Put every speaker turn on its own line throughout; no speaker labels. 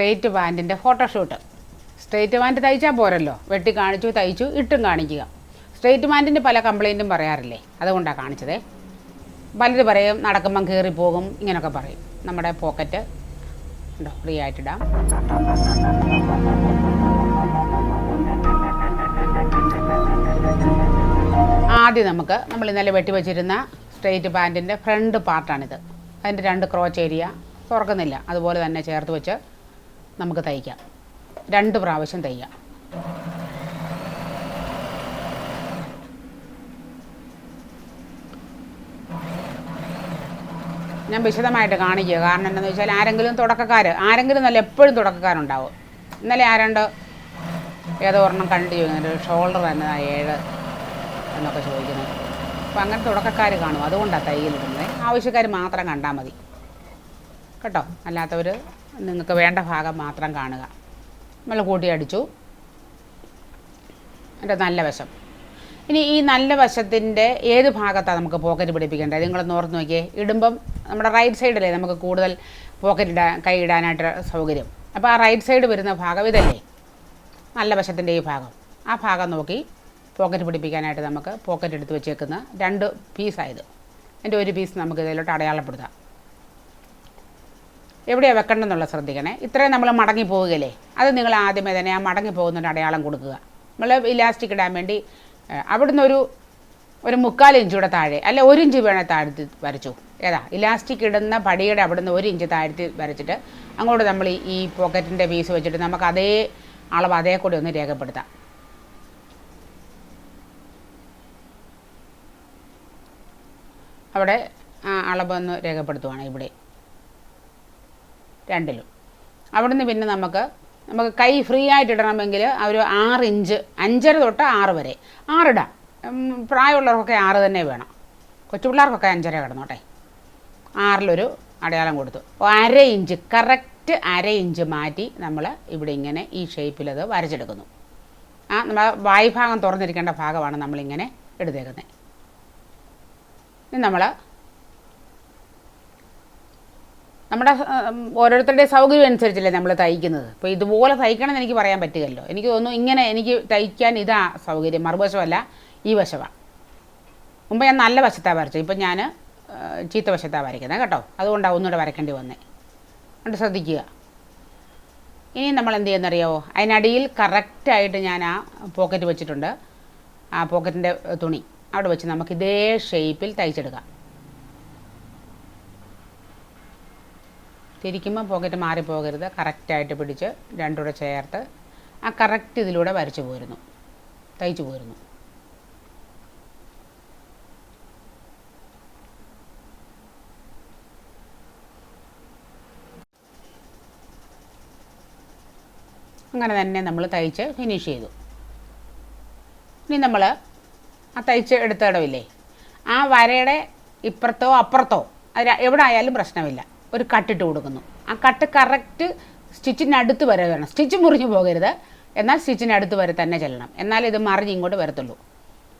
Straight പാന്റിന്റെ photoshoot straight pant തയ്ച്ചാൽ പോരല്ലോ. വെട്ടി കാണിച്ചു തയ്ച്ചു ഇട്ടും കാണിക്കുക. സ്ട്രെയിറ്റ് പാന്റിന് പല കംപ്ലൈന്റും പറയാറില്ലേ? അതുകൊണ്ടാണ് കാണിച്ചത്. പലരും പറയും നടക്കുമ്പം കീറിപ്പോകും ഇങ്ങനെയൊക്കെ പറയും. നമ്മുടെ പോക്കറ്റ് ഉണ്ടോ ഫ്രീ ആയിട്ടിടാം. ആദ്യം നമുക്ക് നമ്മൾ ഇന്നലെ വെട്ടി വെച്ചിരുന്ന സ്ട്രെയിറ്റ് പാന്റിന്റെ ഫ്രണ്ട് പാർട്ടാണിത് അതിന്റെ രണ്ട് ക്രോച്ച് ഏരിയ തുറക്കുന്നില്ല. അതുപോലെ തന്നെ ചേർത്ത് വെച്ച് നമുക്ക് തയ്ക്കാം. രണ്ട് പ്രാവശ്യം തയ്യാം. ഞാൻ വിശദമായിട്ട് കാണിക്കുക. കാരണം എന്താണെന്ന് വെച്ചാൽ ആരെങ്കിലും തുടക്കക്കാർ ആരെങ്കിലും നല്ല എപ്പോഴും തുടക്കക്കാരുണ്ടാവും. ഇന്നലെ ആരണ്ട് ഏതോ ഒരെണ്ണം കണ്ടു. ചോദിക്കുന്നുണ്ട് ഷോൾഡർ എന്നതാ ഏഴ് എന്നൊക്കെ ചോദിക്കുന്നത്. അപ്പോൾ അങ്ങനെ തുടക്കക്കാർ കാണും. അതുകൊണ്ടാണ് തയ്യലിടുന്നത്. ആവശ്യക്കാർ മാത്രം കണ്ടാൽ മതി. കേട്ടോ. അല്ലാത്തവർ നിങ്ങൾക്ക് വേണ്ട ഭാഗം മാത്രം കാണുക. നമ്മൾ കൂട്ടി അടിച്ചു. എന്റെ നല്ല വശം. ഇനി ഈ നല്ല വശത്തിന്റെ ഏത് ഭാഗത്താണ് നമുക്ക് പോക്കറ്റ് പിടിപ്പിക്കേണ്ടത്? നിങ്ങളൊന്ന് ഓർത്ത് നോക്കിയേ. ഇടുമ്പം നമ്മുടെ റൈറ്റ് സൈഡല്ലേ നമുക്ക് കൂടുതൽ പോക്കറ്റ് ഇടാൻ കൈ ഇടാനായിട്ട് സൗകര്യം. അപ്പോൾ ആ റൈറ്റ് സൈഡ് വരുന്ന ഭാഗം ഇതല്ലേ? നല്ല വശത്തിന്റെ ഈ ഭാഗം. ആ ഭാഗം നോക്കി പോക്കറ്റ് പിടിപ്പിക്കാനായിട്ട് നമുക്ക് പോക്കറ്റ് എടുത്ത് വെച്ചേക്കുന്ന രണ്ട് പീസായത് എന്റെ ഒരു പീസ് നമുക്ക് ഇതിലോട്ട് അടയാളപ്പെടുത്താം. എവിടെയാണ് വെക്കേണ്ടതെന്നുള്ള ശ്രദ്ധിക്കണേ. ഇത്രയും നമ്മൾ മടങ്ങി പോവുകയല്ലേ? അത് നിങ്ങൾ ആദ്യമേ തന്നെ ആ മടങ്ങി പോകുന്നൊരു അടയാളം കൊടുക്കുക. നമ്മൾ ഇലാസ്റ്റിക് ഇടാൻ വേണ്ടി അവിടുന്ന് ഒരു ഒരു മുക്കാൽ ഇഞ്ചൂടെ താഴെ അല്ല ഒരു ഇഞ്ച് വേണേൽ താഴ്ത്തി വരച്ചു. ഏതാ? ഇലാസ്റ്റിക് ഇടുന്ന പടിയുടെ അവിടുന്ന് ഒരു ഇഞ്ച് താഴ്ത്തി വരച്ചിട്ട് അങ്ങോട്ട് നമ്മൾ ഈ- പോക്കറ്റിന്റെ പീസ് വെച്ചിട്ട് നമുക്ക് അതേ അളവ് അതേ കൂടി ഒന്ന് രേഖപ്പെടുത്താം. അവിടെ അളവ് ഒന്ന് രേഖപ്പെടുത്തുവാണ് ഇവിടെ. രണ്ടിലും. അവിടുന്ന് പിന്നെ നമുക്ക് നമുക്ക് കൈ ഫ്രീ ആയിട്ട് ഇടണമെങ്കിൽ ഒരു ആറ് ഇഞ്ച് അഞ്ചര തൊട്ട് ആറ് വരെ. ആറിടാം. പ്രായമുള്ളവർക്കൊക്കെ ആറ് തന്നെ വേണം. കൊച്ചു പിള്ളേർക്കൊക്കെ അഞ്ചര കിടന്നോട്ടെ ആറിലൊരു അടയാളം കൊടുത്തു. അര ഇഞ്ച് കറക്റ്റ് അര ഇഞ്ച് മാറ്റി നമ്മൾ ഇവിടെ ഇങ്ങനെ ഈ ഷേപ്പിലത് വരച്ചെടുക്കുന്നു. ആ നമ്മൾ വായ്ഭാഗം തുറന്നിരിക്കേണ്ട ഭാഗമാണ് നമ്മളിങ്ങനെ എടുത്തേക്കുന്നത് നമ്മൾ നമ്മുടെ ഓരോരുത്തരുടെ സൗകര്യം അനുസരിച്ചല്ലേ നമ്മൾ തയ്ക്കുന്നത്. അപ്പോൾ ഇതുപോലെ തയ്ക്കണം എന്ന് എനിക്ക് പറയാൻ പറ്റുമല്ലോ എനിക്ക് തോന്നുന്നു ഇങ്ങനെ എനിക്ക് തയ്ക്കാൻ ഇതാ സൗകര്യം. മറുവശമല്ല ഈ വശമാണ് മുമ്പ് ഞാൻ നല്ല വശത്താണ് വരച്ചത്. ഇപ്പം ഞാൻ ചീത്ത വശത്താണ് വരയ്ക്കുന്നത് കേട്ടോ. അതുകൊണ്ടാണ് ഒന്നുകൂടെ വരയ്ക്കേണ്ടി വന്നേ. അതുകൊണ്ട് ശ്രദ്ധിക്കുക. ഇനി നമ്മൾ എന്ത് ചെയ്യുന്നറിയാവോ അതിനടിയിൽ കറക്റ്റായിട്ട് ഞാൻ ആ പോക്കറ്റ് വെച്ചിട്ടുണ്ട്. ആ പോക്കറ്റിന്റെ തുണി. അവിടെ വെച്ച് നമുക്ക് ഇതേ ഷേപ്പിൽ തയ്ച്ചെടുക്കാം. തിരിക്കുമ്പോൾ പോക്കറ്റ് മാറിപ്പോകരുത് കറക്റ്റായിട്ട് പിടിച്ച് രണ്ടുകൂടെ ചേർത്ത് ആ കറക്റ്റ് ഇതിലൂടെ വരച്ചു പോരുന്നു. തയ്ച്ചു പോരുന്നു. അങ്ങനെ തന്നെ നമ്മൾ തയ്ച്ച് ഫിനിഷ് ചെയ്തു. ഇനി നമ്മൾ ആ തയ്ച്ച് എടുത്ത ഇടമില്ലേ ആ വരയുടെ ഇപ്പുറത്തോ അപ്പുറത്തോ അത് എവിടെ ആയാലും പ്രശ്നമില്ല. ഒരു കട്ടിട്ട് കൊടുക്കുന്നു. ആ കട്ട് കറക്റ്റ് സ്റ്റിച്ചിനടുത്ത് വരെ വേണം സ്റ്റിച്ച് മുറിഞ്ഞു പോകരുത്. എന്നാൽ സ്റ്റിച്ചിനടുത്ത് വരെ തന്നെ ചെല്ലണം. എന്നാൽ ഇത് മറിഞ്ഞ് ഇങ്ങോട്ട് വരത്തുള്ളൂ.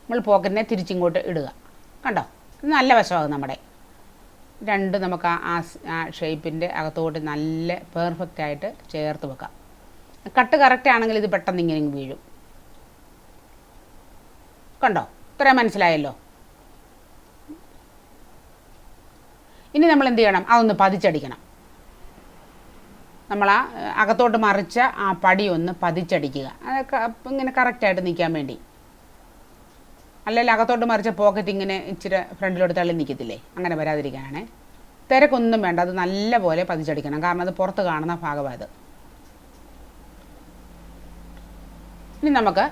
നമ്മൾ പോക്കറ്റിനെ തിരിച്ചിങ്ങോട്ട് ഇടുക. കണ്ടോ? നല്ല വശമാകും നമ്മുടെ. രണ്ട് നമുക്ക് ആ ആ ഷേപ്പിന്റെ അകത്തോട്ട് നല്ല പെർഫെക്റ്റ് ആയിട്ട് ചേർത്ത് വെക്കാം. കട്ട് കറക്റ്റ് ആണെങ്കിൽ ഇത് പെട്ടെന്ന് ഇങ്ങനെ വീഴും. കണ്ടോ? ഇത്രയും മനസ്സിലായല്ലോ? ഇനി നമ്മൾ എന്ത് ചെയ്യണം? അതൊന്ന് പതിച്ചടിക്കണം. നമ്മൾ ആ അകത്തോട്ട് മറിച്ച ആ പടി ഒന്ന് പതിച്ചടിക്കുക. അതൊക്കെ ഇങ്ങനെ കറക്റ്റായിട്ട് നിൽക്കാൻ വേണ്ടി. അല്ലെങ്കിൽ അകത്തോട്ട് മറിച്ച പോക്കറ്റ് ഇങ്ങനെ ഇച്ചിരി ഫ്രണ്ടിലോട്ട് തള്ളി നിൽക്കത്തില്ലേ? അങ്ങനെ വരാതിരിക്കാനാണ്. തിരക്കൊന്നും വേണ്ട. അത് നല്ല പോലെ പതിച്ചടിക്കണം. കാരണം അത് പുറത്ത് കാണുന്ന ഭാഗമാണ് അത്. ഇനി നമുക്ക്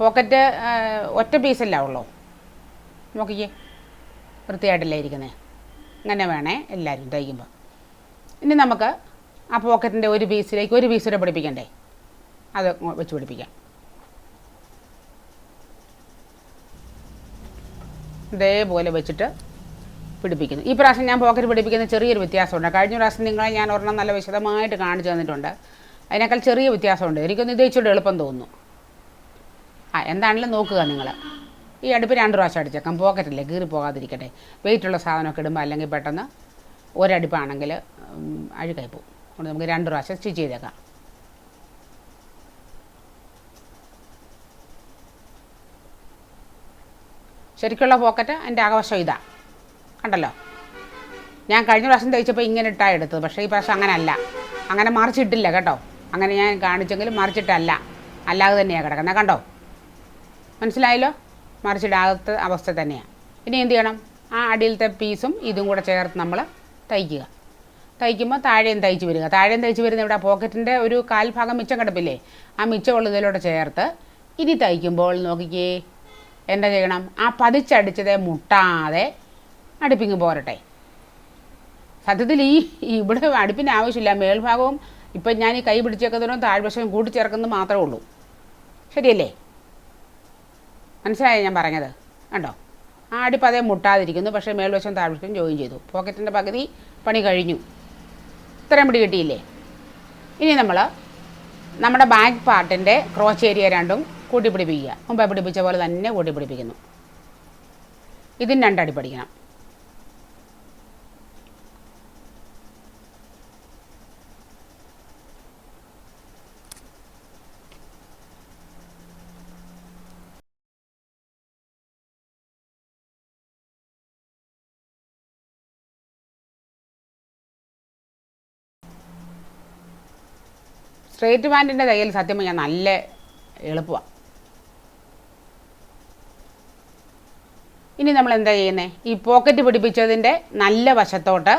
പോക്കറ്റ് ഒറ്റ പീസല്ല ഉള്ളൂ? നോക്കിക്കേ. വൃത്തിയായിട്ടല്ലേ ഇരിക്കുന്നത് ഇങ്ങനെ വേണേ എല്ലാവരും തയ്ക്കുമ്പോൾ ഇനി നമുക്ക് ആ പോക്കറ്റിന്റെ ഒരു പീസിലേക്ക് ഒരു പീസ് വരെ പിടിപ്പിക്കണ്ടേ? അത് വെച്ച് പിടിപ്പിക്കാം. ഇതേപോലെ വെച്ചിട്ട് പിടിപ്പിക്കുന്നു. ഈ പ്രാവശ്യം ഞാൻ പോക്കറ്റ് പിടിപ്പിക്കുന്ന ചെറിയൊരു വ്യത്യാസമുണ്ട്. കഴിഞ്ഞ പ്രാവശ്യം നിങ്ങളെ ഞാൻ ഒരെണ്ണം നല്ല വിശദമായിട്ട് കാണിച്ചു തന്നിട്ടുണ്ട്. അതിനേക്കാൾ ചെറിയ വ്യത്യാസമുണ്ട്. എനിക്കൊന്ന് ഇത് ഇച്ചിരി എളുപ്പം തോന്നുന്നു. ആ എന്താണെങ്കിലും നോക്കുക നിങ്ങൾ. ഈ അടുപ്പ് രണ്ട് പ്രാവശ്യം അടിച്ചേക്കാം. പോക്കറ്റല്ലേ? കീറി പോകാതിരിക്കട്ടെ. വെയിറ്റുള്ള സാധനമൊക്കെ ഇടുമ്പോൾ അല്ലെങ്കിൽ പെട്ടെന്ന് ഒരടുപ്പാണെങ്കിൽ അഴുക്കായി പോകും. അതുകൊണ്ട് നമുക്ക് രണ്ട് പ്രാവശ്യം സ്റ്റിച്ച് ചെയ്തേക്കാം. ശരിക്കുള്ള പോക്കറ്റ് എന്റെ ആകവശം ഇതാ. കണ്ടല്ലോ? ഞാൻ കഴിഞ്ഞ പ്രാവശ്യം തയ്ച്ചപ്പോൾ ഇങ്ങനെ ഇട്ടാണ് എടുത്തത്. പക്ഷേ ഈ പ്രാവശ്യം അങ്ങനല്ല. അങ്ങനെ മറിച്ചിട്ടില്ല കേട്ടോ. അങ്ങനെ ഞാൻ കാണിച്ചെങ്കിലും മറിച്ചിട്ടല്ല. അല്ലാതെ തന്നെയാണ് കിടക്കുന്നത്. കണ്ടോ? മനസ്സിലായല്ലോ? മറിച്ചിടാത്ത അവസ്ഥ തന്നെയാണ്. പിന്നെ എന്ത് ചെയ്യണം? ആ അടിയിലത്തെ പീസും ഇതും കൂടെ ചേർത്ത് നമ്മൾ തയ്ക്കുക. തയ്ക്കുമ്പോൾ താഴെയും തയ്ച്ച് വരിക. താഴെയും തയ്ച്ച് വരുന്ന ഇവിടെ പോക്കറ്റിന്റെ ഒരു കാൽഭാഗം മിച്ചം കിടപ്പില്ലേ? ആ മിച്ചമുള്ള ഇതിലൂടെ ചേർത്ത് ഇനി തയ്ക്കുമ്പോൾ നോക്കിക്കേ എന്താ ചെയ്യണം? ആ പതിച്ചടിച്ചതേ മുട്ടാതെ അടുപ്പിങ് പോരട്ടെ. സത്യത്തിൽ ഈ ഇവിടെ അടുപ്പിന്റെ ആവശ്യമില്ല. മേൽഭാഗവും ഇപ്പം ഞാൻ ഈ കൈ പിടിച്ചേക്കുന്നതിനും താഴ്വശവും കൂട്ടിച്ചേർക്കുന്നത് മാത്രമേ ഉള്ളൂ. ശരിയല്ലേ? മനസ്സിലായോ ഞാൻ പറഞ്ഞത്? കണ്ടോ? ആ അടുപ്പ് അതേ മുട്ടാതിരിക്കുന്നു പക്ഷേ മേൽവശം താഴ്വശം ജോയിൻ ചെയ്തു. പോക്കറ്റിന്റെ പകുതി പണി കഴിഞ്ഞു. ഇത്രയും പിടി കിട്ടിയില്ലേ? ഇനി നമ്മൾ നമ്മുടെ ബാക്ക് പാർട്ടിന്റെ ക്രോച്ച് ഏരിയ രണ്ടും കൂട്ടിപ്പിടിപ്പിക്കുക. മുമ്പേ പിടിപ്പിച്ച പോലെ തന്നെ കൂട്ടിപ്പിടിപ്പിക്കുന്നു. ഇതിന് രണ്ടടി പഠിക്കണം. സ്ട്രേറ്റ് പാന്റിന്റെ തയ്യൽ സത്യം പറഞ്ഞാൽ നല്ല എളുപ്പമാണ് ഇനി നമ്മൾ എന്താ ചെയ്യുന്നത് ഈ പോക്കറ്റ് പിടിപ്പിച്ചതിന്റെ നല്ല വശത്തോട്ട്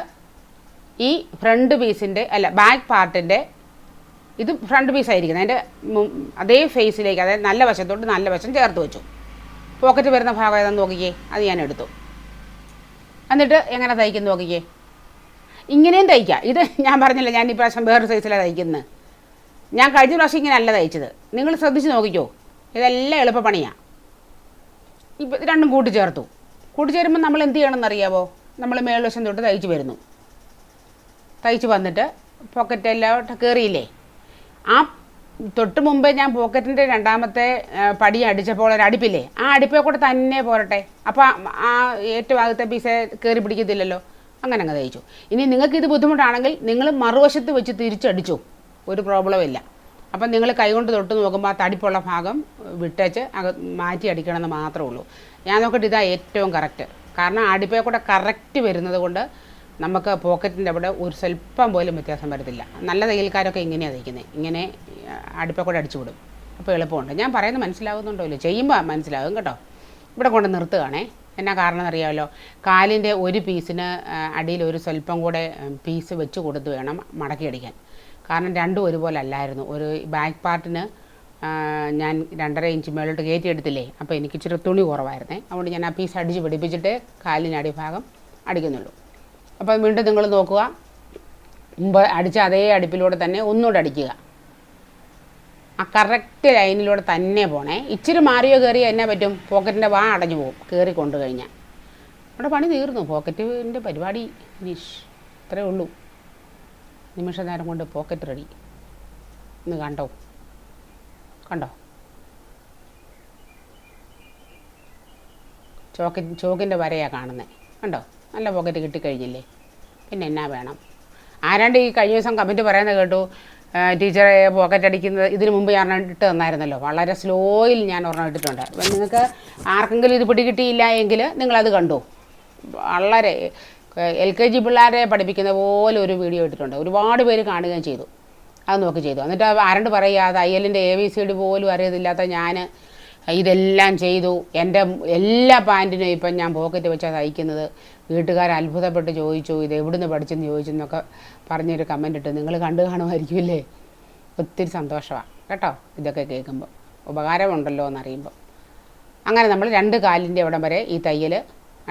ഈ ഫ്രണ്ട് പീസിന്റെ അല്ല ബാക്ക് പാർട്ടിന്റെ ഇത് ഫ്രണ്ട് പീസായിരിക്കും അതിന്റെ അതേ ഫേസിലേക്ക് അതായത് നല്ല വശത്തോട്ട് നല്ല വശം ചേർത്ത് വെച്ചു. പോക്കറ്റ് വരുന്ന ഭാഗം ഏതാണെന്ന് നോക്കിക്കേ? അത് ഞാൻ എടുത്തു. എന്നിട്ട് എങ്ങനെ തയ്ക്കുന്നു നോക്കിക്കേ? ഇങ്ങനെയും തയ്ക്കാം. ഇത് ഞാൻ പറഞ്ഞില്ല ഞാൻ ഈ പ്രാവശ്യം വേറൊരു സൈസിലാണ് തയ്ക്കുന്നത് ഞാൻ കഴിഞ്ഞ പ്രാവശ്യം ഇങ്ങനെ അല്ല തയ്ച്ചത്. നിങ്ങൾ ശ്രദ്ധിച്ച് നോക്കിക്കോ. ഇതെല്ലാം എളുപ്പപ്പണിയാണ് ഇപ്പം രണ്ടും കൂട്ടിച്ചേർത്തു. കൂട്ടിച്ചേരുമ്പോൾ നമ്മൾ എന്ത് ചെയ്യണമെന്ന് അറിയാവോ? നമ്മൾ മേൽവശം തൊട്ട് തയ്ച്ച് വരുന്നു. തയ്ച്ച് വന്നിട്ട് പോക്കറ്റ് എല്ലാം കയറിയില്ലേ? ആ തൊട്ട് മുമ്പേ ഞാൻ പോക്കറ്റിന്റെ രണ്ടാമത്തെ പടി അടിച്ചപ്പോൾ ഒരു അടുപ്പില്ലേ? ആ അടുപ്പേ കൂടെ തന്നെ പോരട്ടെ. അപ്പോൾ ആ ഏറ്റവും ആദ്യത്തെ പീസ് കയറി പിടിക്കത്തില്ലല്ലോ. അങ്ങനെ അങ്ങ് തയ്ച്ചു. ഇനി നിങ്ങൾക്ക് ഇത് ബുദ്ധിമുട്ടാണെങ്കിൽ നിങ്ങൾ മറുവശത്ത് വെച്ച് തിരിച്ചടിച്ചു. ഒരു പ്രോബ്ലം ഇല്ല. അപ്പം നിങ്ങൾ കൈകൊണ്ട് തൊട്ട് നോക്കുമ്പോൾ ആ തടിപ്പുള്ള ഭാഗം വിട്ടേച്ച് അക മാറ്റി അടിക്കണമെന്ന് മാത്രമേ ഉള്ളൂ. ഞാൻ നോക്കിയിട്ട് ഇതാ ഏറ്റവും കറക്റ്റ് കാരണം അടിപ്പേ കൂടെ കറക്റ്റ് വരുന്നത് കൊണ്ട് നമുക്ക് പോക്കറ്റിന്റെ അവിടെ ഒരു സ്വല്പം പോലും വ്യത്യാസം വരത്തില്ല. നല്ല തയ്യൽക്കാരൊക്കെ ഇങ്ങനെയാണ് തയ്ക്കുന്നത് ഇങ്ങനെ അടുപ്പേ കൂടെ അടിച്ചു വിടും. അപ്പോൾ എളുപ്പമുണ്ട്. ഞാൻ പറയുന്നത് മനസ്സിലാവുന്നുണ്ടോ ഇല്ല? ചെയ്യുമ്പോൾ മനസ്സിലാകും കേട്ടോ. ഇവിടെ കൊണ്ട് നിർത്തുകയാണേ. എന്നാ കാരണം അറിയാമല്ലോ? കാലിന്റെ ഒരു പീസിന് അടിയിൽ ഒരു സ്വല്പം കൂടെ പീസ് വെച്ച് കൊടുത്ത് വേണം മടക്കി അടിക്കാൻ. കാരണം രണ്ടും ഒരുപോലെ അല്ലായിരുന്നു. ഒരു ബാക്ക് പാർട്ടിന് ഞാൻ രണ്ടര ഇഞ്ച് മേളിലോട്ട് കയറ്റി എടുത്തില്ലേ അപ്പോൾ എനിക്ക് ഇച്ചിരി തുണി കുറവായിരുന്നേ. അതുകൊണ്ട് ഞാൻ ആ പീസ് അടിച്ച് പിടിപ്പിച്ചിട്ട് കാലിന് അടിഭാഗം അടിക്കുന്നുള്ളൂ. അപ്പോൾ വീണ്ടും നിങ്ങൾ നോക്കുക. മുമ്പ് അടിച്ച അതേ അടുപ്പിലൂടെ തന്നെ ഒന്നുകൂടെ അടിക്കുക. ആ കറക്റ്റ് ലൈനിലൂടെ തന്നെ പോണേ. ഇച്ചിരി മാറിയോ കയറിയോ എന്നാ പറ്റും? പോക്കറ്റിന്റെ വാ അടഞ്ഞു പോകും കയറി കൊണ്ടു കഴിഞ്ഞാൽ അവിടെ പണി തീർന്നു. പോക്കറ്റിന്റെ പരിപാടി ഫിനിഷ് ഇത്രയേ ഉള്ളൂ. നിമിഷ നേരം കൊണ്ട് പോക്കറ്റ് റെഡി ഇന്ന് കണ്ടോ? കണ്ടോ? ചോക്കി ചോക്കിന്റെ വരയാണ് കാണുന്നത് കണ്ടോ? നല്ല പോക്കറ്റ് കിട്ടിക്കഴിഞ്ഞില്ലേ? പിന്നെ എന്നാ വേണം? ആരാണ്ട് ഈ കഴിഞ്ഞ ദിവസം കമന്റ് പറയുന്നത് കേട്ടു ടീച്ചറെ പോക്കറ്റ് അടിക്കുന്നത് ഇതിന് മുമ്പ് ഞാൻ ഇട്ട് തന്നായിരുന്നല്ലോ. വളരെ സ്ലോയിൽ ഞാൻ ഒരെണ്ണം ഇട്ടിട്ടുണ്ട്. അപ്പം നിങ്ങൾക്ക് ആർക്കെങ്കിലും ഇത് പിടികിട്ടിയില്ല എങ്കിൽ നിങ്ങളത് കണ്ടു. വളരെ എൽ കെ ജി പിള്ളേരെ പഠിപ്പിക്കുന്ന പോലെ ഒരു വീഡിയോ ഇട്ടിട്ടുണ്ട്. ഒരുപാട് പേര് കാണുകയും ചെയ്തു. അത് നോക്കി ചെയ്തു. എന്നിട്ട് ആരണ്ട് പറയുക തയ്യലിന്റെ എ ബി സി ഡി പോലും അറിയത്തില്ലാത്ത ഞാൻ ഇതെല്ലാം ചെയ്തു. എന്റെ എല്ലാ പാന്റിനും ഇപ്പം ഞാൻ പോക്കറ്റ് വെച്ചാണ് തയ്ക്കുന്നത്. വീട്ടുകാർ അത്ഭുതപ്പെട്ട് ചോദിച്ചു ഇത് എവിടുന്ന് പഠിച്ചെന്ന് ചോദിച്ചെന്നൊക്കെ പറഞ്ഞൊരു കമന്റ് ഇട്ട് നിങ്ങൾ കണ്ടു കാണുമായിരിക്കുമല്ലേ? ഒത്തിരി സന്തോഷമാണ് കേട്ടോ? ഇതൊക്കെ കേൾക്കുമ്പോൾ ഉപകാരമുണ്ടല്ലോ എന്നറിയുമ്പോൾ അങ്ങനെ നമ്മൾ രണ്ട് കാലിന്റെ അവിടം വരെ ഈ തയ്യൽ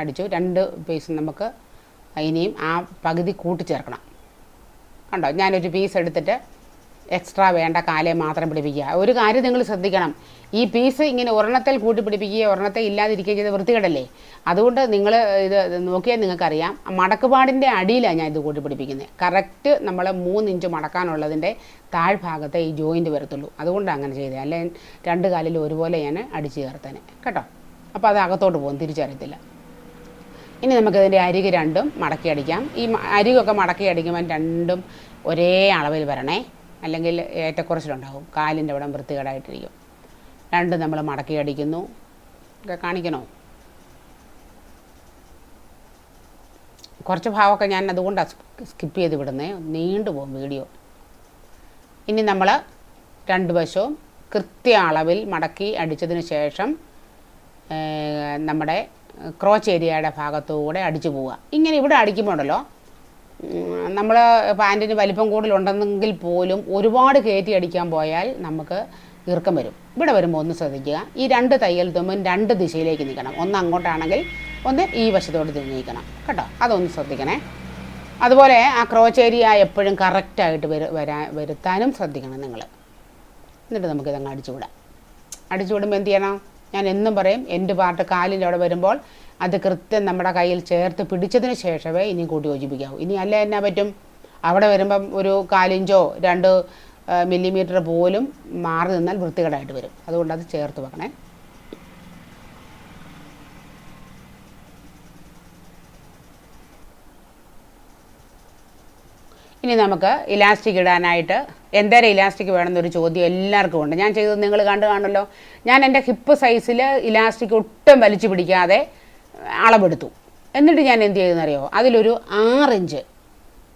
അടിച്ചു. രണ്ട് പീസ് നമുക്ക് ഇനിയും ആ പകുതി കൂട്ടിച്ചേർക്കണം. കണ്ടോ? ഞാനൊരു പീസ് എടുത്തിട്ട് എക്സ്ട്രാ വേണ്ട കാലേ മാത്രം പിടിപ്പിക്കുക. ഒരു കാര്യം നിങ്ങൾ ശ്രദ്ധിക്കണം. ഈ പീസ് ഇങ്ങനെ ഒരെണ്ണത്തിൽ കൂട്ടി പിടിപ്പിക്കുകയോ ഒരെണ്ണത്തെ ഇല്ലാതിരിക്കുകയും ചെയ്ത് വൃത്തികേടല്ലേ? അതുകൊണ്ട് നിങ്ങൾ ഇത് നോക്കിയാൽ നിങ്ങൾക്കറിയാം. മടക്കുപാടിന്റെ അടിയിലാണ് ഞാൻ ഇത് കൂട്ടി പിടിപ്പിക്കുന്നത്. കറക്റ്റ് നമ്മൾ മൂന്ന് ഇഞ്ച് മടക്കാനുള്ളതിന്റെ താഴ്ഭാഗത്തെ ഈ ജോയിന്റ് വരത്തുള്ളൂ. അതുകൊണ്ടാണ് അങ്ങനെ ചെയ്തത് അല്ലെങ്കിൽ രണ്ട് കാലിൽ ഒരുപോലെ ഞാൻ അടിച്ചു ചേർത്തേനെ. കേട്ടോ? അപ്പോൾ അത് അകത്തോട്ട് പോകും. തിരിച്ചറിയത്തില്ല. ഇനി നമുക്കതിന്റെ അരികെ രണ്ടും മടക്കി അടിക്കാം. ഈ അരികൊക്കെ മടക്കി അടിക്കുമ്പോൾ രണ്ടും ഒരേ അളവിൽ വരണേ. അല്ലെങ്കിൽ ഏറ്റക്കുറച്ചിലുണ്ടാവും. കാലിന്റെ അവിടെ വൃത്തികേടായിട്ടിരിക്കും. രണ്ടും നമ്മൾ മടക്കി അടിക്കുന്നു. ഒക്കെ കാണിക്കണോ? കുറച്ച് ഭാവമൊക്കെ ഞാൻ അതുകൊണ്ടാണ് സ്കിപ്പ് ചെയ്ത് വിടുന്നേ. നീണ്ടു പോകും വീഡിയോ. ഇനി നമ്മൾ രണ്ട് വശവും കൃത്യ അളവിൽ മടക്കി അടിച്ചതിന് ശേഷം നമ്മുടെ ക്രോച്ച് ഏരിയയുടെ ഭാഗത്തുകൂടെ അടിച്ചു പോവുക. ഇങ്ങനെ ഇവിടെ അടിക്കുമ്പോഴല്ലോ നമ്മൾ പാന്റിന് വലിപ്പം കൂടുതലുണ്ടെന്നെങ്കിൽ പോലും ഒരുപാട് കയറ്റി അടിക്കാൻ പോയാൽ നമുക്ക് ഈർക്കം വരും. ഇവിടെ വരുമ്പോൾ ഒന്ന് ശ്രദ്ധിക്കുക. ഈ രണ്ട് തയ്യൽ തുമ്പും രണ്ട് ദിശയിലേക്ക് നീക്കണം. ഒന്ന് അങ്ങോട്ടാണെങ്കിൽ ഒന്ന് ഈ വശത്തോട് തിരിഞ്ഞ് നിൽക്കണം കേട്ടോ? അതൊന്ന് ശ്രദ്ധിക്കണേ. അതുപോലെ ആ ക്രോച്ച് ഏരിയ എപ്പോഴും കറക്റ്റായിട്ട് വരു വരാൻ വരുത്താനും ശ്രദ്ധിക്കണം നിങ്ങൾ എന്നിട്ട് നമുക്കിതങ്ങ് അടിച്ചുവിടാം അടിച്ചുവിടുമ്പോൾ എന്ത് ചെയ്യണം? ഞാൻ എന്നും പറയും എന്റെ പാർട്ട് കാലിന്റെ വരുമ്പോൾ അത് കൃത്യം നമ്മുടെ കയ്യിൽ ചേർത്ത് പിടിച്ചതിന് ശേഷമേ ഇനി കൂട്ടി യോജിപ്പിക്കാവൂ. ഇനി അല്ല എന്നാ പറ്റും? അവിടെ വരുമ്പം ഒരു കാലിഞ്ചോ രണ്ട് മില്ലിമീറ്റർ പോലും മാറി നിന്നാൽ വൃത്തികേടായിട്ട് വരും. അതുകൊണ്ട് അത് ചേർത്ത് വെക്കണേ. ഇനി നമുക്ക് ഇലാസ്റ്റിക് ഇടാനായിട്ട് എന്തേരം ഇലാസ്റ്റിക് വേണമെന്നൊരു ചോദ്യം എല്ലാവർക്കും ഉണ്ട് ഞാൻ ചെയ്തത് നിങ്ങൾ കണ്ടു കാണുമല്ലോ. ഞാൻ എന്റെ ഹിപ്പ് സൈസിൽ ഇലാസ്റ്റിക് ഒട്ടും വലിച്ചു പിടിക്കാതെ അളവെടുത്തു. എന്നിട്ട് ഞാൻ എന്ത് ചെയ്തെന്നറിയോ അതിലൊരു ആറിഞ്ച്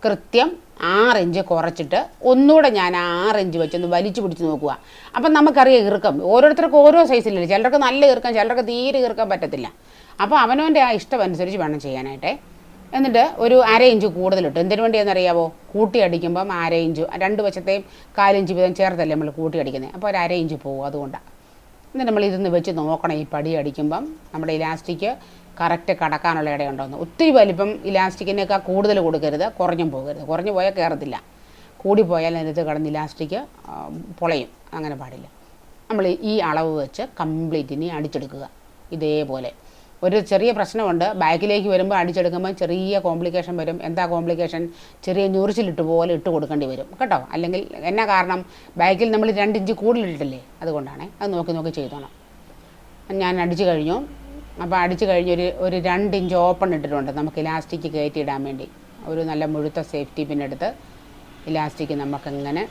കൃത്യം ആറിഞ്ച് കുറച്ചിട്ട് ഒന്നുകൂടെ ഞാൻ ആറിഞ്ച് വെച്ചൊന്ന് വലിച്ചു പിടിച്ച് നോക്കുക. അപ്പം നമുക്കറിയാം ഇറുക്കം ഓരോരുത്തർക്കും ഓരോ സൈസിലല്ലേ. ചിലർക്ക് നല്ല ഇറുക്കം ചിലർക്ക് തീരെ ഇറുക്കം പറ്റത്തില്ല. അപ്പോൾ അവനവന്റെ ആ ഇഷ്ടം അനുസരിച്ച് വേണം ചെയ്യാനായിട്ടേ. എന്നിട്ട് ഒരു അര ഇഞ്ച് കൂടുതലിട്ട്. എന്തിനു വേണ്ടിയെന്നറിയാവോ? കൂട്ടി അടിക്കുമ്പം അര ഇഞ്ച് രണ്ട് വശത്തെയും കാലിഞ്ച് വീതം ചേർത്തല്ലേ നമ്മൾ കൂട്ടി അടിക്കുന്നത് അപ്പോൾ ഒരു അര ഇഞ്ച് പോകും അതുകൊണ്ടാണ് എന്നിട്ട് നമ്മൾ ഇതൊന്ന് വെച്ച് നോക്കണം ഈ പടി അടിക്കുമ്പം. നമ്മുടെ ഇലാസ്റ്റിക് കറക്റ്റ് കടക്കാനുള്ള ഇടയുണ്ടോന്ന്. ഒത്തിരി വലിപ്പം ഇലാസ്റ്റിക്കിനേക്കാൾ കൂടുതൽ കൊടുക്കരുത് കുറഞ്ഞും പോകരുത്. കുറഞ്ഞു പോയാൽ കയറത്തില്ല കൂടിപ്പോയാൽ അതിനകത്ത് കിടന്ന് ഇലാസ്റ്റിക് പൊളയും. അങ്ങനെ പാടില്ല. നമ്മൾ ഈ അളവ് വെച്ച് കംപ്ലീറ്റ് ഇനി അടിച്ചെടുക്കുക. ഇതേപോലെ. ഒരു ചെറിയ പ്രശ്നമുണ്ട്. ബാക്കിലേക്ക് വരുമ്പോൾ അടിച്ചെടുക്കുമ്പോൾ ചെറിയ കോംപ്ലിക്കേഷൻ വരും. എന്താ കോംപ്ലിക്കേഷൻ ചെറിയ ഞുറിച്ചിലിട്ട് പോലെ ഇട്ട് കൊടുക്കേണ്ടി വരും. കേട്ടോ? അല്ലെങ്കിൽ എന്നാ കാരണം? ബാക്കിൽ നമ്മൾ രണ്ട് ഇഞ്ച് കൂടുതലിട്ടില്ലേ അതുകൊണ്ടാണ്. അത് നോക്കി നോക്കി ചെയ്തോണം. ഞാൻ അടിച്ചു കഴിഞ്ഞു. അപ്പോൾ അടിച്ചു കഴിഞ്ഞ് ഒരു ഒരു രണ്ട് ഇഞ്ച് ഓപ്പൺ ഇട്ടിട്ടുണ്ട്. നമുക്ക് ഇലാസ്റ്റിക് കയറ്റി ഇടാൻ വേണ്ടി. ഒരു നല്ല മുഴുത്ത സേഫ്റ്റി പിന്നെടുത്ത് ഇലാസ്റ്റിക് നമുക്കങ്ങനെ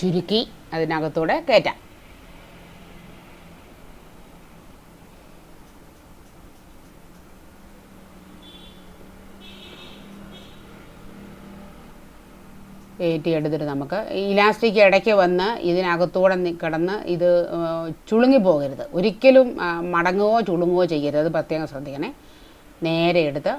ചുരുക്കി അതിനകത്തൂടെ കയറ്റാം. കയറ്റി എടുത്തിട്ട് നമുക്ക് ഇലാസ്റ്റിക് ഇടയ്ക്ക് വന്ന് ഇതിനകത്തൂടെ കിടന്ന് ഇത് ചുളുങ്ങി പോകരുത്. ഒരിക്കലും മടങ്ങുകയോ ചുളുങ്ങുകയോ ചെയ്യരുത്. അത് പ്രത്യേകം ശ്രദ്ധിക്കണേ. നേരെ എടുത്ത്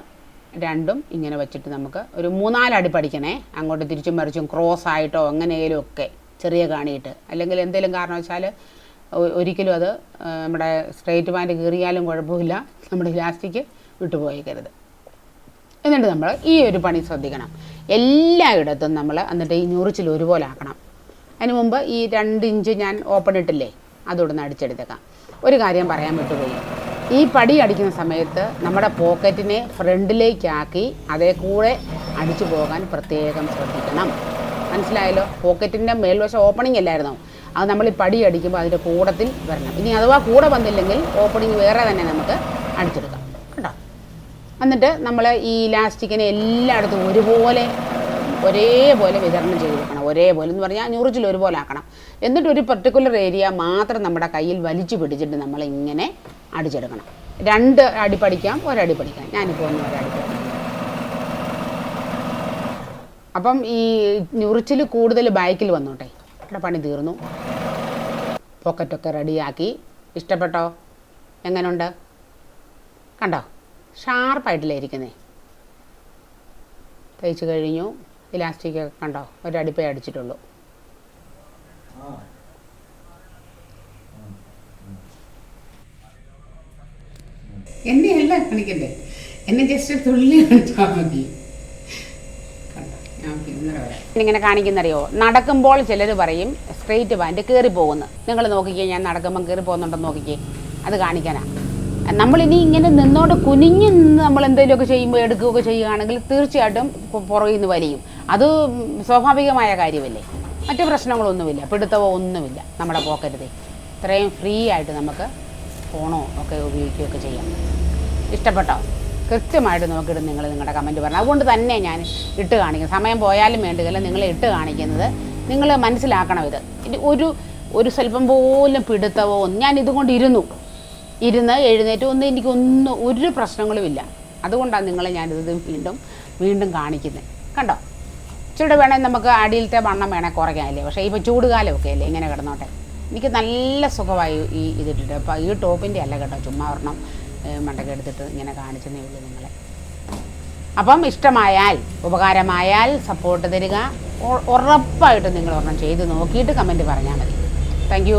രണ്ടും ഇങ്ങനെ വെച്ചിട്ട് നമുക്ക് ഒരു മൂന്നാലടി പഠിക്കണേ. അങ്ങോട്ട് തിരിച്ചും മറിച്ചും ക്രോസ് ആയിട്ടോ അങ്ങനെയെങ്കിലും ഒക്കെ ചെറിയ കാണിയിട്ട്. അല്ലെങ്കിൽ എന്തെങ്കിലും കാരണവശാൽ ഒരിക്കലും അത് നമ്മുടെ സ്ട്രെയിറ്റ് പാന്റ് കീറിയാലും കുഴപ്പമില്ല. നമ്മുടെ ഇലാസ്റ്റിക് വിട്ടുപോയേക്കരുത്. എന്നിട്ട് നമ്മൾ ഈ ഒരു പണി ശ്രദ്ധിക്കണം. എല്ലായിടത്തും നമ്മൾ എന്നിട്ട് ഈ ഞുറിച്ചിൽ ഒരുപോലെ ആക്കണം അതിന് മുമ്പ് ഈ രണ്ട് ഇഞ്ച് ഞാൻ ഓപ്പൺ ഇട്ടില്ലേ അതോടൊന്ന് അടിച്ചെടുത്തേക്കാം. ഒരു കാര്യം പറയാൻ വിട്ടുപോയി. ഈ പടി അടിക്കുന്ന സമയത്ത് നമ്മുടെ പോക്കറ്റിനെ ഫ്രണ്ടിലേക്കാക്കി അതേ കൂടെ അടിച്ചു പോകാൻ പ്രത്യേകം ശ്രദ്ധിക്കണം. മനസ്സിലായല്ലോ? പോക്കറ്റിന്റെ മേൽവശം ഓപ്പണിംഗ് അല്ലായിരുന്നോ? അത് നമ്മൾ ഈ പടി അടിക്കുമ്പോൾ അതിന്റെ കൂടത്തിൽ വരണം. ഇനി അഥവാ കൂടെ വന്നില്ലെങ്കിൽ ഓപ്പണിംഗ് വേറെ തന്നെ നമുക്ക് അടിച്ചെടുക്കാം. എന്നിട്ട് നമ്മൾ ഈ ഇലാസ്റ്റിക്കിനെ എല്ലായിടത്തും ഒരുപോലെ ഒരേപോലെ വിതരണം ചെയ്ത് വെക്കണം. ഒരേപോലെ എന്ന് പറഞ്ഞാൽ ഞുറിച്ചിൽ ഒരുപോലെ ആക്കണം. എന്നിട്ട് ഒരു പെർട്ടിക്കുലർ ഏരിയ മാത്രം നമ്മുടെ കയ്യിൽ വലിച്ചു പിടിച്ചിട്ട് നമ്മൾ ഇങ്ങനെ അടിച്ചെടുക്കണം. രണ്ട് അടി പഠിക്കാം ഒരടി പഠിക്കാം. ഞാനിപ്പോൾ ഒന്ന് ഒരടി അപ്പം ഈ ഞുറിച്ചിൽ കൂടുതൽ ബാക്കിൽ വന്നോട്ടെ. ഇവിടെ പണി തീർന്നു. പോക്കറ്റൊക്കെ റെഡിയാക്കി ഇഷ്ടപ്പെട്ടോ? എങ്ങനെയുണ്ട് കണ്ടോ? ഷാർപ്പായിട്ടില്ലേ ഇരിക്കുന്നേ? തയ്ച്ചു കഴിഞ്ഞു. ഇലാസ്റ്റിക് ഒക്കെ കണ്ടോ? ഒരടിപ്പേ അടിച്ചിട്ടുള്ളൂ. എന്നെ അല്ല കാണിക്കണ്ടേ എന്നെ ജസ്റ്റ് തുള്ളി കാണിച്ചാൽ മതി. ഇങ്ങനെ കാണിക്കുന്നറിയോ? നടക്കുമ്പോൾ ചിലർ പറയും സ്ട്രെയിറ്റ് പാന്റ് കയറി പോകുന്നു. നിങ്ങൾ നോക്കിക്കേ ഞാൻ നടക്കുമ്പോൾ കയറി പോകുന്നുണ്ടെന്ന് നോക്കിക്കേ. അത് കാണിക്കാനാ. നമ്മളിനി ഇങ്ങനെ നിന്നോണ്ട് കുനിഞ്ഞ് നിന്ന് നമ്മൾ എന്തെങ്കിലുമൊക്കെ ചെയ്യുമ്പോൾ എടുക്കുകയൊക്കെ ചെയ്യുകയാണെങ്കിൽ തീർച്ചയായിട്ടും പുറകിൽ നിന്ന് വലിയും. അത് സ്വാഭാവികമായ കാര്യമല്ലേ? മറ്റു പ്രശ്നങ്ങളൊന്നുമില്ല. പിടുത്തവോ ഒന്നുമില്ല നമ്മുടെ പോക്കരുതേ ഇത്രയും ഫ്രീ ആയിട്ട് നമുക്ക് ഫോണോ ഒക്കെ ഉപയോഗിക്കുകയൊക്കെ ചെയ്യാം. ഇഷ്ടപ്പെട്ടോ? കൃത്യമായിട്ട് നോക്കിയിട്ട് നിങ്ങൾ നിങ്ങളുടെ കമന്റ് പറഞ്ഞു അതുകൊണ്ട് തന്നെ ഞാൻ ഇട്ട് കാണിക്കുന്നത് സമയം പോയാലും വേണ്ടതല്ല നിങ്ങൾ ഇട്ട് കാണിക്കുന്നത്. നിങ്ങൾ മനസ്സിലാക്കണം ഇത്. ഒരു ഒരു സ്വല്പം പോലും പിടുത്തവോ ഞാൻ ഇതുകൊണ്ട് ഇരുന്നു എഴുന്നേറ്റ് ഒന്നും എനിക്കൊന്നും ഒരു പ്രശ്നങ്ങളുമില്ല. അതുകൊണ്ടാണ് നിങ്ങളെ ഞാനിത് വീണ്ടും വീണ്ടും കാണിക്കുന്നത്. കണ്ടോ? ഇച്ചിരി വേണമെങ്കിൽ നമുക്ക് അടിയിലത്തെ വണ്ണം വേണേൽ കുറയ്ക്കാനല്ലേ? പക്ഷേ ഇപ്പോൾ ചൂടുകാലമൊക്കെ അല്ലേ? ഇങ്ങനെ കിടന്നോട്ടെ. എനിക്ക് നല്ല സുഖമായി ഈ ഇതിട്ടിട്ട്. അപ്പോൾ ഈ ടോപ്പിന്റെ അല്ല കേട്ടോ ചുമ്മാ ഒരെണ്ണം മണ്ടൊക്കെ എടുത്തിട്ട് ഇങ്ങനെ കാണിച്ചതേ ഉള്ളൂ നിങ്ങളെ. അപ്പം ഇഷ്ടമായാൽ ഉപകാരമായാൽ സപ്പോർട്ട് തരിക. ഉറപ്പായിട്ടും നിങ്ങൾ ഒരെണ്ണം ചെയ്ത് നോക്കിയിട്ട് കമന്റ് പറഞ്ഞാൽ മതി. താങ്ക്